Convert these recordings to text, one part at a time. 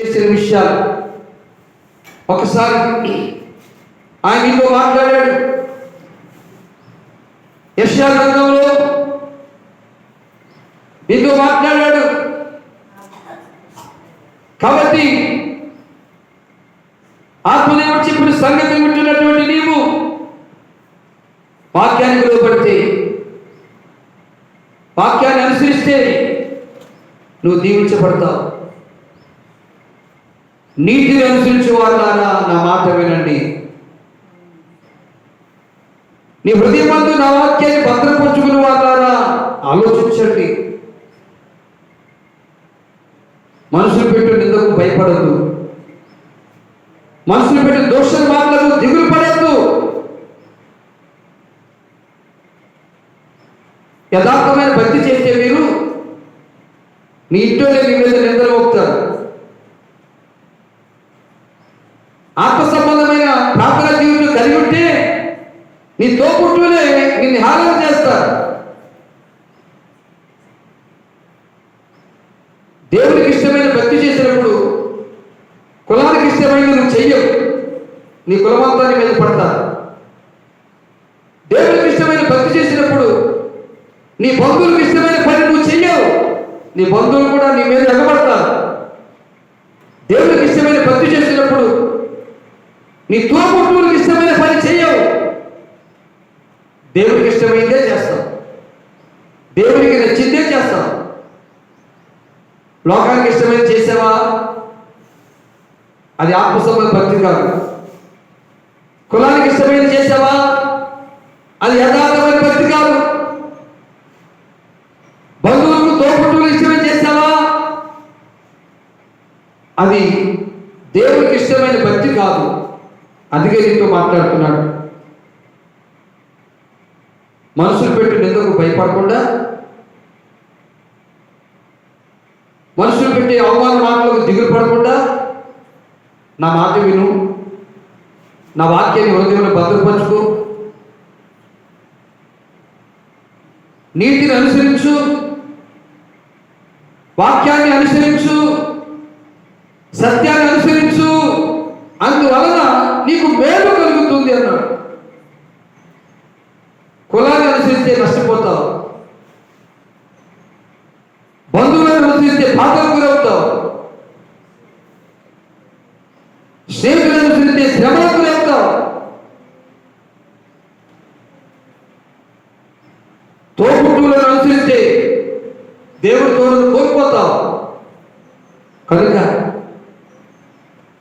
చేసిన విషయాలు. ఒకసారి ఆయన మీతో మాట్లాడాడు. యశ్యా గ్రంథంలో మీతో మాట్లాడాడు. కాబట్టి ఆత్మదేవుడు చెప్పిన సంగతి వింటున్నటువంటి నీవు వాక్యానికి లోపడితే వాక్యాన్ని అనుసరిస్తే నువ్వు దీవించబడతావు. నీతి అనుసరించే వాళ్ళారా నా మాట వినండి. నీ హృదయమందు నా వాక్యాన్ని భద్రపరుచుకుని వాళ్ళారా ఆలోచించండి. మనుషులు పెట్టు నిందకు భయపడద్దు. మనుషులు పెట్టిన దోషం మాటలకు దిగులు పడద్దు. యథార్థమైన భక్తి చేస్తే మీరు మీ ఇంట్లోనే మీ మీద నిందలు మోపుతారు ఆత్మ సంబంధమైన ప్రార్థన జీవితం కలిగి ఉంటే నీ తోపుట్టునే నిన్ను హారం చేస్తారు. దేవునికి ఇష్టమైన భక్తి చేసినప్పుడు కులానికి ఇష్టమైన నువ్వు చెయ్యవు. నీ కులమంతాన్ని మీద పడతారు. దేవునికి ఇష్టమైన భక్తి చేసినప్పుడు నీ బంధువులకు ఇష్టమైన పని నువ్వు చెయ్యవు. నీ బంధువులు కూడా నీ మీద ఎగబడతారు. దేవునికి ఇష్టమైన భక్తి చేసినప్పుడు నీ తోబుట్టువులకు ఇష్టమైన పని చెయ్యవు. దేవునికి ఇష్టమైందే చేస్తాం. దేవునికి నచ్చిందే చేస్తాం. లోకానికి ఇష్టమైన చేసావా? అది ఆత్మసంబంధ భక్తి కాదు. కులానికి ఇష్టమైంది చేసావా? అది యథార్థమైన భక్తి కాదు. బంధువులకు తోపుట్టుకు ఇష్టమైన చేసావా? అది దేవునికి ఇష్టమైన భక్తి కాదు. అందుకే దీంతో మాట్లాడుతున్నాడు. మనుషులు పెట్టి నిందకు భయపడకుండా? మనుషులు పెట్టి అవమాన మాటలకు దిగులు పడకుండా? నా మాట విను. నా వాక్యాన్ని హృదయంలో భద్రపరచుకో. నీతిని అనుసరించు. వాక్యాన్ని అనుసరించు. సత్యాన్ని అనుసరించు. అందువలన నీకు మేలు కలుగుతుంది అన్నాడు కులాన్ని అనుసరిస్తే నష్టపోతావు బంధువులను అనుసరిస్తే బాధకు గురవుతావు స్నేహితులు అనుసరించే శ్రమలకు గురవుతావు తోపుట్టులను అనుసరించే దేవుడి తోడు కోల్పోతావు కనుక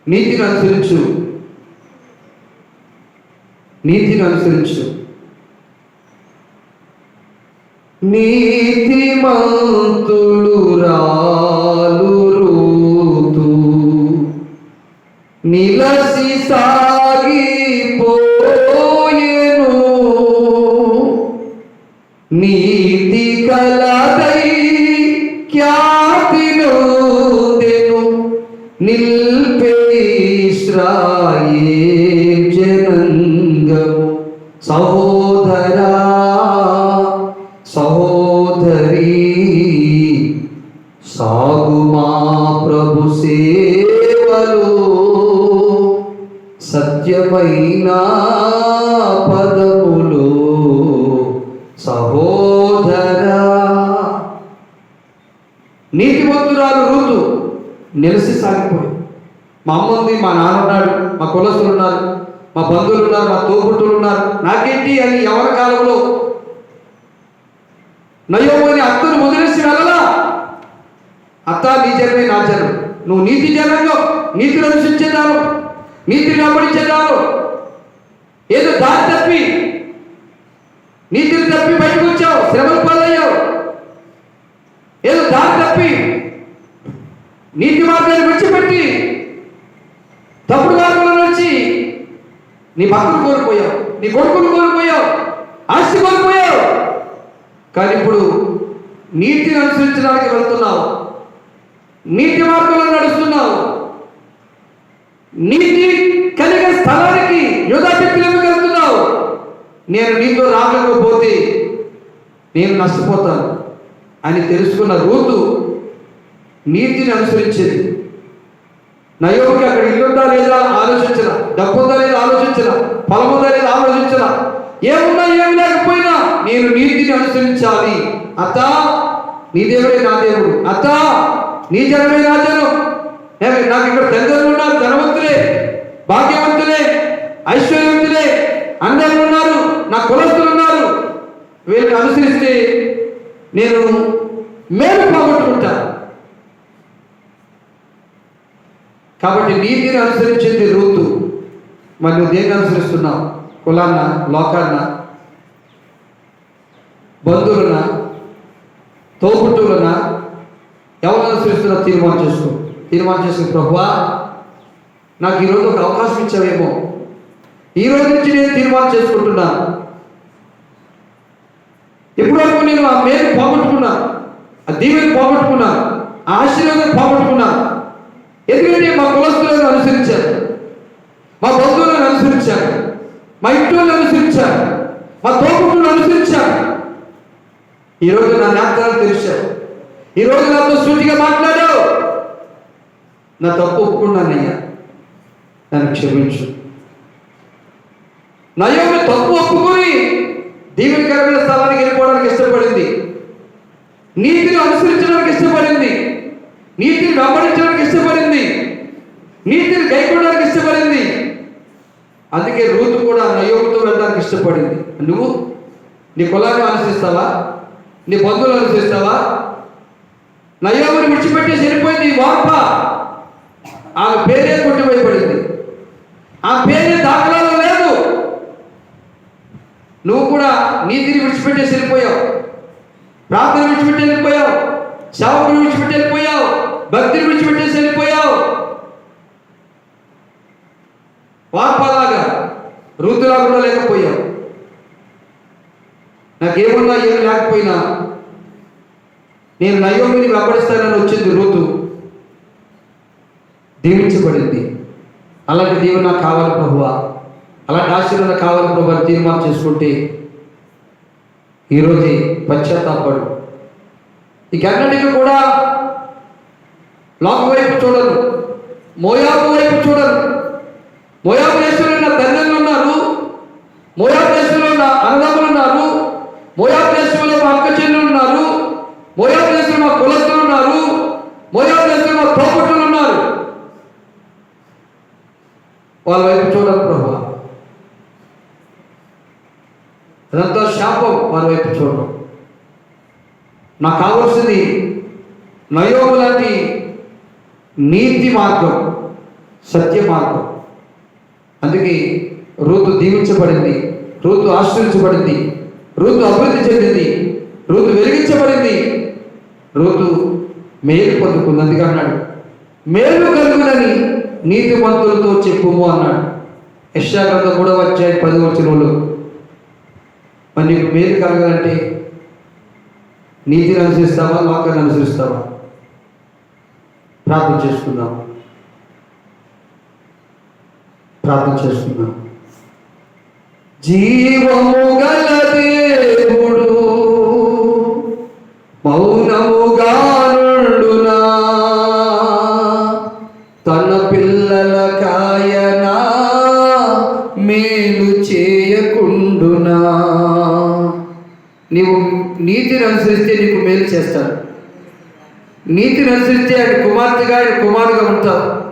నీతిని అనుసరించు. నీతిని అనుసరించు. నీతిమంతుడు రాలు రూతు. నిలసి సాగిపోయేను. నీతి కలదై ఖ్యాతి నోదెను నిల్పే ఇస్రాయేల్ జనంగము. సహోదరా సహోదరి సాగుమా ప్రభు సేవలో. సత్యమైన పదములు సహోదర. నీతిమంతురాలు ఋతు నిలిసి సాగిపోయి. మా అమ్మ ఉంది మా నాన్న ఉన్నాడు మా కులస్తులు ఉన్నారు మా బంధువులు ఉన్నారు మా తోబుట్టులు ఉన్నారు. నాకేంటి అని ఎవరి కాలంలో నయోమని అత్తను వదిలేసి వెళ్ళలా? అత్త నీ జన్మే నా జన్మ నువ్వు నీతి జనంలో నీతిని అనుసరించేదాను నీతిని వెంబడించేదాను ఏదో దారి తప్పి నీతిని తప్పి బయటకు వచ్చావు శ్రమలు పాలయ్యావు. ఏదో దారి తప్పి నీతి మార్గాన్ని విడిచిపెట్టి తప్పుడు మార్గంలో నడిచి నీ భక్తులు కోల్పోయావు నీ కొడుకులు కోల్పోయావు ఆస్తి కోల్పోయావు. కానీ ఇప్పుడు నీతిని అనుసరించడానికి వెళ్తున్నావు. నీతి మార్గంలో నడుస్తున్నావు. నీతి కలిగే స్థలానికి యోగా చెప్పినవి వెళ్తున్నావు. నేను నీతో రాకపోతే నేను నష్టపోతాను అని తెలుసుకున్న రూతు నీతిని అనుసరించింది. నయోకి అక్కడ ఇల్లుందా లేదా ఆలోచించిన డబ్బు ఉందా లేదా ఆలోచించిన పొలముందా లేదా ఆలోచించిన ఏమున్నా ఏమి లేకపోయినా నేను నీతిని అనుసరించాలి. అత్త నీ దేవుడే నా దేవుడు. అత్త నీ జనమే నా జనం. నాకు ఇక్కడ తల్లిదండ్రులు ఉన్నారు ధనవంతులే భాగ్యవంతులే ఐశ్వర్యవంతులే. అందరూ ఉన్నారు నా కులస్తులు ఉన్నారు. వీళ్ళని అనుసరిస్తే నేను మేలు పోగొట్టుకుంటాను కాబట్టి నీతిని అనుసరించింది రూతు. మరి నువ్వు దేన్ని అనుసరిస్తున్నావు? కులాన్న లోకాన్న? బంధువులన? తోబుట్టువులన? ఎవరైనా సృష్టిన తీర్మానం చేసుకో. తీర్మానం చేసిన ప్రభువా నాకు ఈరోజు ఒక అవకాశం ఇచ్చావేమో. ఈ రోజు నుంచి నేను తీర్మానం చేసుకుంటున్నాను ఇప్పటివరకు నేను ఆ మేలు పోగొట్టుకున్నా ఆ దీవెని పోగొట్టుకున్నా ఆ ఆశీర్వాదం పోగొట్టుకున్నా. ఎందుకంటే మా కులస్తులను అనుసరించారు మా బంధువులను అనుసరించారు మా ఇంట్లో అనుసరించారు మా తోపులను అనుసరించారు. ఈరోజు నా జ్ఞాపకాలు తెరిచావు ఈరోజు నాతో సూటిగా మాట్లాడావు. నా తప్పు ఒప్పుకున్నానయ్యా. నన్ను క్షమించు. నయోమి తప్పు ఒప్పుకొని దీవెనకరమైన స్థలానికి వెళ్ళిపోవడానికి ఇష్టపడింది. నీతిని అనుసరించడానికి ఇష్టపడింది. నీతిని వెంబడించడానికి ఇష్టపడింది. నీతిని గైకొనడానికి ఇష్టపడింది. అందుకే రూతు కూడా నయోమితో వెళ్ళడానికి ఇష్టపడింది. నువ్వు నీ కులాన్ని అనుసరిస్తావా నీ బంధువులు అనుసరిస్తావా నయోమిని విడిచిపెట్టి చనిపోయింది ఈ వార్ప ఆమె పేరే కొట్టివేయబడింది. ఆ పేరే దాఖలాలో లేదు. నువ్వు కూడా నీతిని విడిచిపెట్టేసి వెళ్ళిపోయావు ప్రార్థన విడిచిపెట్టి వెళ్ళిపోయావు సేవకుని విడిచిపెట్టి వెళ్ళిపోయావు భక్తిని విడిచిపెట్టేసి వెళ్ళిపోయావు వార్పలాగా ఋతులా కూడా లేకపోయావు నాకేమున్నా ఏమి లేకపోయినా నేను నయోమిని వెంబడిస్తానని వచ్చింది ఋతు దీవించబడింది. అలాంటి దీవెన నాకు కావాలి ప్రభువా అలాంటి ఆశీర్వాదం కావాలి ప్రభు అని తీర్మానం చేసుకుంటే ఈరోజు పశ్చాత్తాపడు. ఇకన్నిటికీ కూడా లోక వైపు చూడరు మోయాబు వైపు చూడరు మోయాబు దేశంలో నా తండ్రులు ఉన్నారు మోయాబు దేశంలో నా అన్నదమ్ములు ఉన్నారు మోయాబు దేశంలో మా అక్క చెల్లెలు ఉన్నారు మోయాబు దేశంలో మా కులస్తులు ఉన్నారు పోగొట్టులు ఉన్నారు. వాళ్ళ వైపు చూడను ప్రభు. అదంతా శాపం వాళ్ళ వైపు చూడడం. నాకు కావాల్సింది నయోగు లాంటి నీతి మార్గం సత్య మార్గం. అందుకే రూతు దీవించబడింది రూతు ఆశ్రయించబడింది రూతు అభివృద్ధి చెందింది రూతు వెలిగించబడింది రూతు మేలు పొందుకుంది. అందుకే అన్నాడు మేలు కలుగునని నీతిమంతులతో చెప్పుము అన్నాడు. యశాగ్రత కూడా వచ్చాయి పది వచ్చినోళ్ళు మరి నీకు మేలు కలగాలంటే నీతిని అనుసరిస్తావా? లోకాన్ని అనుసరిస్తావా? ప్రార్థన చేసుకుందాం. ప్రార్థన చేసుకుందాం. జీవము గలదే మేలు చేస్తాడు నీతిని అనుసరిస్తే ఆయన కుమార్తెగా ఆయన కుమారుగా ఉంటావు.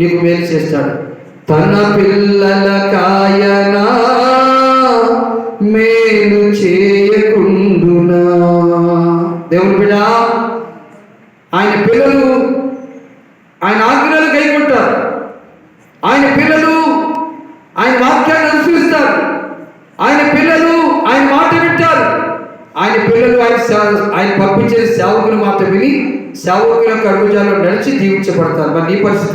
నీకు మేలు చేస్తాడు. తన పిల్లల కాయనా మేలు చేయకుండునా? దేవుని బిడ్డ ఆయన పిల్లలు ఆయన ఆజ్ఞలు కైకుంటారు. ఆయన పిల్లలు ఆయన వాక్యాన్ని అనుసరిస్తారు. ఆయన పిల్లలు ఆయన మాట వింటారు. ఆయన పిల్లలు ఆయన ఆయన పంపించే సేవకులు మాత్రం విని సేవకుల యొక్క అడుగుజాలో నడిచి దీవించబడతారు. మరి నీ పరిస్థితి